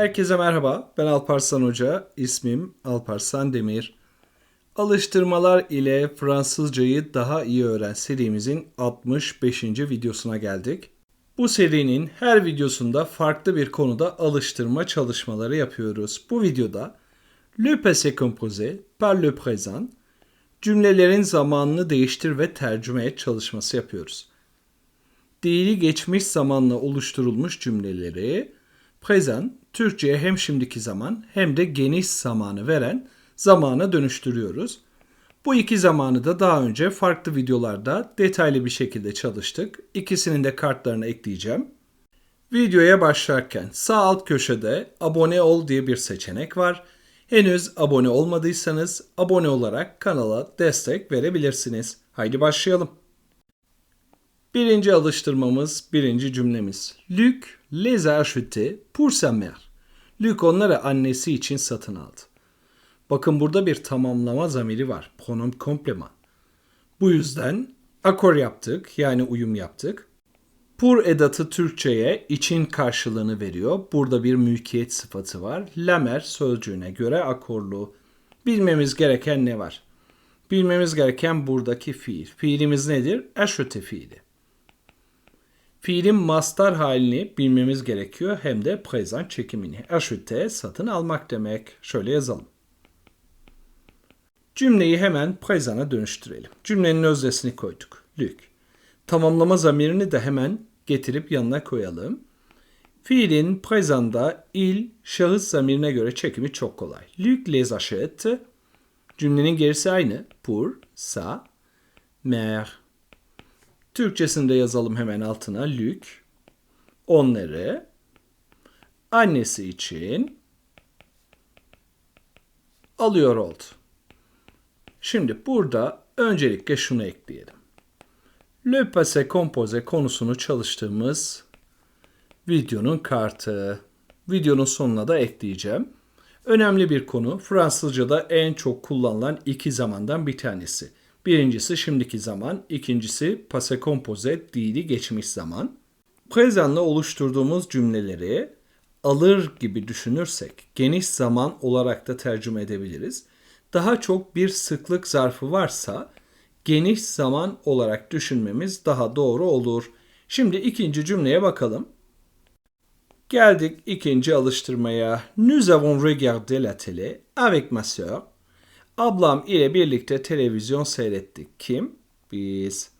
Herkese merhaba. Ben Alparslan Hoca. İsmim Alparslan Demir. Alıştırmalar ile Fransızcayı daha iyi öğren serimizin 65. videosuna geldik. Bu serinin her videosunda farklı bir konuda alıştırma çalışmaları yapıyoruz. Bu videoda le passé composé par le présent cümlelerin zamanını değiştir ve tercüme et çalışması yapıyoruz. Değili geçmiş zamanla oluşturulmuş cümleleri present Türkçe'ye hem şimdiki zaman hem de geniş zamanı veren zamana dönüştürüyoruz. Bu iki zamanı da daha önce farklı videolarda detaylı bir şekilde çalıştık. İkisinin de kartlarını ekleyeceğim. Videoya başlarken sağ alt köşede abone ol diye bir seçenek var. Henüz abone olmadıysanız abone olarak kanala destek verebilirsiniz. Haydi başlayalım. Birinci alıştırmamız, birinci cümlemiz. Luc les a achetés pour sa mère. Luc onları annesi için satın aldı. Bakın burada bir tamamlama zamiri var. Pronom kompleman. Bu yüzden akor yaptık yani uyum yaptık. Pour edatı Türkçe'ye için karşılığını veriyor. Burada bir mülkiyet sıfatı var. Lamer sözcüğüne göre akorlu. Bilmemiz gereken ne var? Bilmemiz gereken buradaki fiil. Fiilimiz nedir? Acheter fiili. Fiilin mastar halini bilmemiz gerekiyor hem de present çekimini. Acheter satın almak demek. Şöyle yazalım. Cümleyi hemen present'a dönüştürelim. Cümlenin öznesini koyduk. Luc. Tamamlama zamirini de hemen getirip yanına koyalım. Fiilin present'da il şahıs zamirine göre çekimi çok kolay. Luc les achète. Cümlenin gerisi aynı. Pour, sa, mère. Türkçesini de yazalım hemen altına. Luc onları annesi için alıyor oldu. Şimdi burada öncelikle şunu ekleyelim. Le passé composé konusunu çalıştığımız videonun kartı. Videonun sonuna da ekleyeceğim. Önemli bir konu. Fransızca'da en çok kullanılan iki zamandan bir tanesi. Birincisi şimdiki zaman, ikincisi passé composé dili geçmiş zaman. Present'la oluşturduğumuz cümleleri alır gibi düşünürsek geniş zaman olarak da tercüme edebiliriz. Daha çok bir sıklık zarfı varsa geniş zaman olarak düşünmemiz daha doğru olur. Şimdi ikinci cümleye bakalım. Geldik ikinci alıştırmaya. Nous avons regardé la télé avec ma sœur. Ablam ile birlikte televizyon seyrettik. Kim? Biz.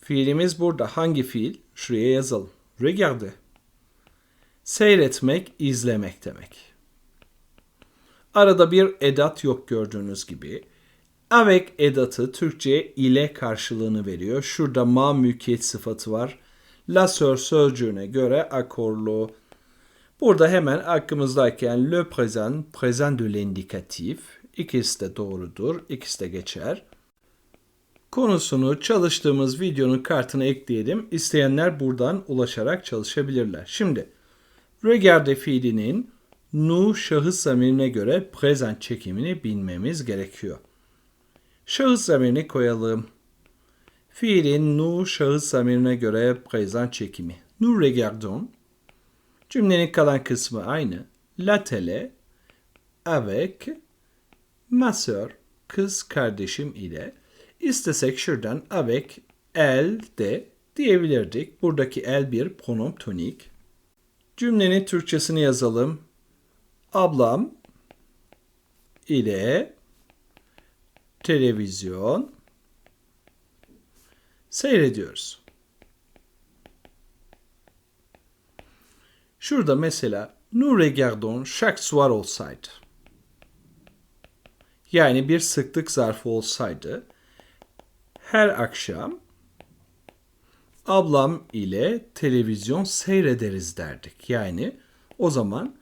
Fiilimiz burada. Hangi fiil? Şuraya yazalım. Regarde. Seyretmek, izlemek demek. Arada bir edat yok gördüğünüz gibi. Avec edatı Türkçe'ye ile karşılığını veriyor. Şurada ma mülkiyet sıfatı var. La sœur sözcüğüne göre akorlu. Burada hemen aklımızdayken le présent, présent de l'indikatif. İkisi de doğrudur, ikisi de geçer. Konusunu çalıştığımız videonun kartına ekleyelim. İsteyenler buradan ulaşarak çalışabilirler. Şimdi regarde fiilinin nu şahıs zamirine göre present çekimini bilmemiz gerekiyor. Şahıs zamirini koyalım. Fiilin nu şahıs zamirine göre present çekimi. Nous regardons. Cümlenin kalan kısmı aynı. La télé avec ma sœur, kız kardeşim ile istesek şuradan avec elle de diyebilirdik. Buradaki el bir pronom tonik. Cümlenin Türkçesini yazalım. Ablam ile televizyon seyrediyoruz. Şurada mesela nous regardons chaque soir olsaydı. Yani bir sıklık zarfı olsaydı her akşam ablam ile televizyon seyrederiz derdik. Yani o zaman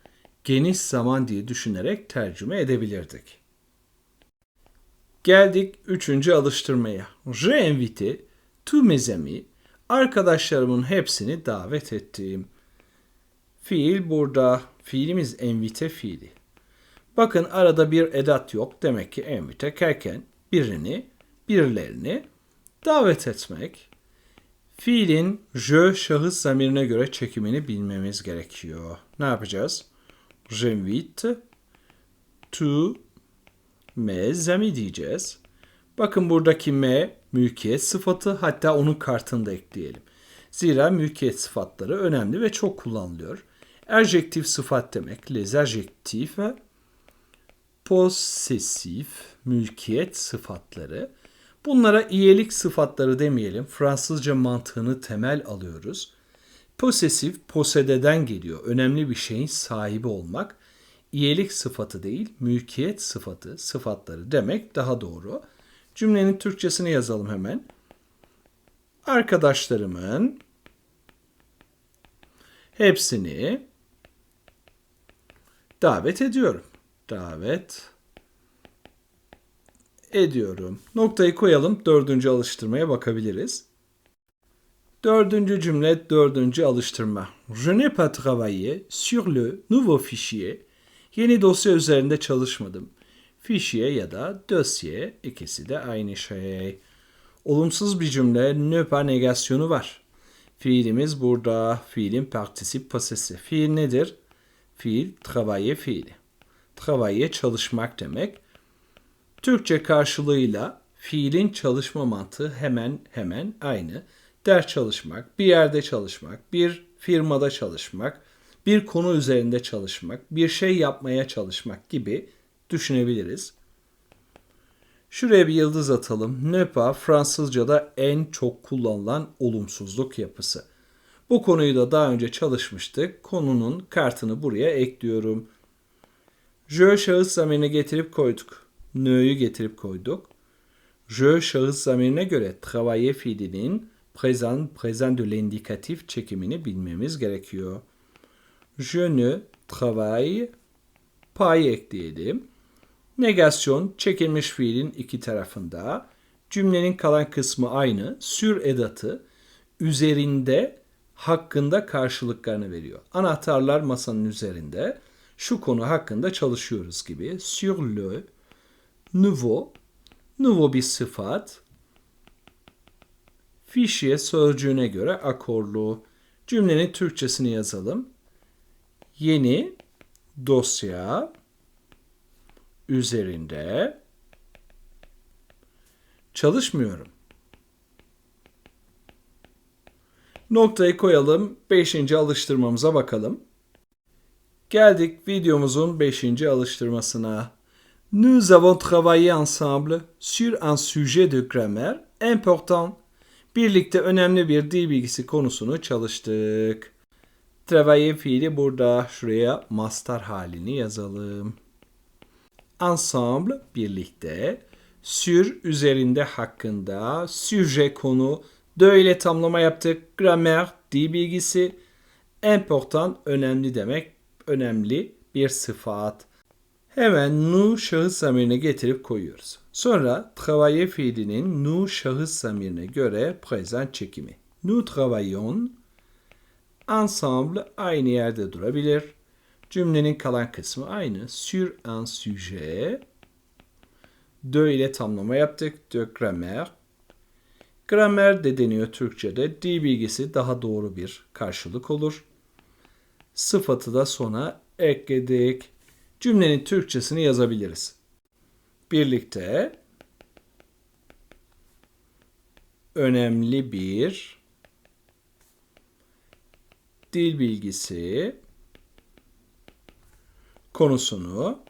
geniş zaman diye düşünerek tercüme edebilirdik. Geldik üçüncü alıştırmaya. Je invite tous mes amis. Arkadaşlarımın hepsini davet ettim. Fiil burada. Fiilimiz invite fiili. Bakın arada bir edat yok. Demek ki invite kerken birini, birilerini davet etmek. Fiilin je şahıs zamirine göre çekimini bilmemiz gerekiyor. Ne yapacağız? J'invite tous mes amis diyeceğiz. Bakın buradaki me mülkiyet sıfatı hatta onun kartını da ekleyelim. Zira mülkiyet sıfatları önemli ve çok kullanılıyor. Erjektif sıfat demek. Les adjectifs possessif mülkiyet sıfatları. Bunlara iyilik sıfatları demeyelim. Fransızca mantığını temel alıyoruz. Posesif, posededen geliyor. Önemli bir şeyin sahibi olmak. İyilik sıfatı değil, mülkiyet sıfatı, sıfatları demek daha doğru. Cümlenin Türkçesini yazalım hemen. Arkadaşlarımın hepsini davet ediyorum. Davet ediyorum. Noktayı koyalım. Dördüncü alıştırmaya bakabiliriz. Dördüncü cümle, dördüncü alıştırma. Je n'ai pas travaillé sur le nouveau fichier. Yeni dosya üzerinde çalışmadım. Fichier ya da dosye ikisi de aynı şey. Olumsuz bir cümle ne pas negasyonu var. Fiilimiz burada. Fiilin partisip pasesi. Fiil nedir? Fiil travailler fiili. Travailler çalışmak demek. Türkçe karşılığıyla fiilin çalışma mantığı hemen hemen aynı. Ders çalışmak, bir yerde çalışmak, bir firmada çalışmak, bir konu üzerinde çalışmak, bir şey yapmaya çalışmak gibi düşünebiliriz. Şuraya bir yıldız atalım. Ne pas Fransızca'da en çok kullanılan olumsuzluk yapısı. Bu konuyu da daha önce çalışmıştık. Konunun kartını buraya ekliyorum. Je şahıs zamirine getirip koyduk. Ne'yu getirip koyduk. Je şahıs zamirine göre travailler fiilinin présent, présent de l'indikatif çekimini bilmemiz gerekiyor. Je ne travaille pas ekleyelim. Negasyon çekilmiş fiilin iki tarafında. Cümlenin kalan kısmı aynı. Sür edatı üzerinde hakkında karşılıklarını veriyor. Anahtarlar masanın üzerinde. Şu konu hakkında çalışıyoruz gibi. Sur le nouveau nouveau bir sıfat. Fichier sözcüğüne göre akorlu. Cümlenin Türkçesini yazalım. Yeni dosya üzerinde çalışmıyorum. Noktayı koyalım. Beşinci alıştırmamıza bakalım. Geldik videomuzun beşinci alıştırmasına. Nous avons travaillé ensemble sur un sujet de grammaire important. Birlikte önemli bir dil bilgisi konusunu çalıştık. Travailler fiili burada. Şuraya master halini yazalım. Ensemble birlikte. Sur üzerinde hakkında. Sujet konu. De ile tamlama yaptık. Gramer dil bilgisi. Important önemli demek. Önemli bir sıfat. Hemen nu şahıs zamirine getirip koyuyoruz. Sonra travailler fiilinin nu şahıs zamirine göre present çekimi. Nous travaillons ensemble aynı yerde durabilir. Cümlenin kalan kısmı aynı. Sur un sujet. De ile tamlama yaptık. De gramer. Gramer de deniyor Türkçe'de. Dil bilgisi daha doğru bir karşılık olur. Sıfatı da sona ekledik. Cümlenin Türkçesini yazabiliriz. Birlikte önemli bir dil bilgisi konusunu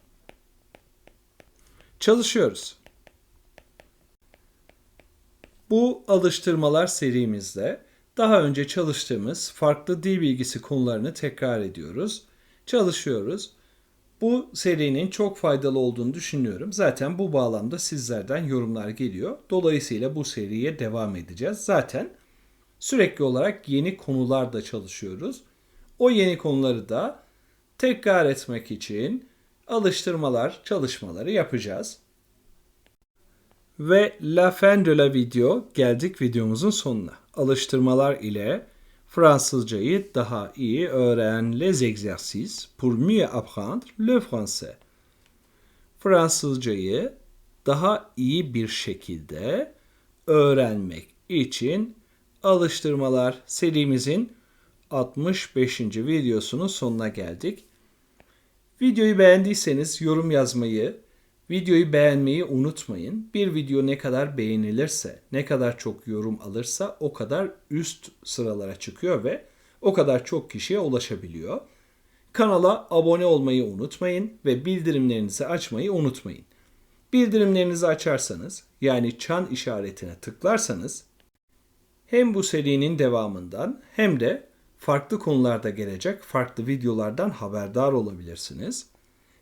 çalışıyoruz. Bu alıştırmalar serimizde daha önce çalıştığımız farklı dil bilgisi konularını tekrar ediyoruz, çalışıyoruz. Bu serinin çok faydalı olduğunu düşünüyorum. Zaten bu bağlamda sizlerden yorumlar geliyor. Dolayısıyla bu seriye devam edeceğiz. Zaten sürekli olarak yeni konularda çalışıyoruz. O yeni konuları da tekrar etmek için alıştırmalar, çalışmaları yapacağız. Ve la fin de la video geldik videomuzun sonuna. Alıştırmalar ile Fransızcayı daha iyi öğren. Les exercices pour mieux apprendre le français. Fransızcayı daha iyi bir şekilde öğrenmek için alıştırmalar serimizin 65. videosunun sonuna geldik. Videoyu beğendiyseniz yorum yazmayı, videoyu beğenmeyi unutmayın. Bir video ne kadar beğenilirse, ne kadar çok yorum alırsa o kadar üst sıralara çıkıyor ve o kadar çok kişiye ulaşabiliyor. Kanala abone olmayı unutmayın ve bildirimlerinizi açmayı unutmayın. Bildirimlerinizi açarsanız yani çan işaretine tıklarsanız hem bu serinin devamından hem de farklı konularda gelecek farklı videolardan haberdar olabilirsiniz.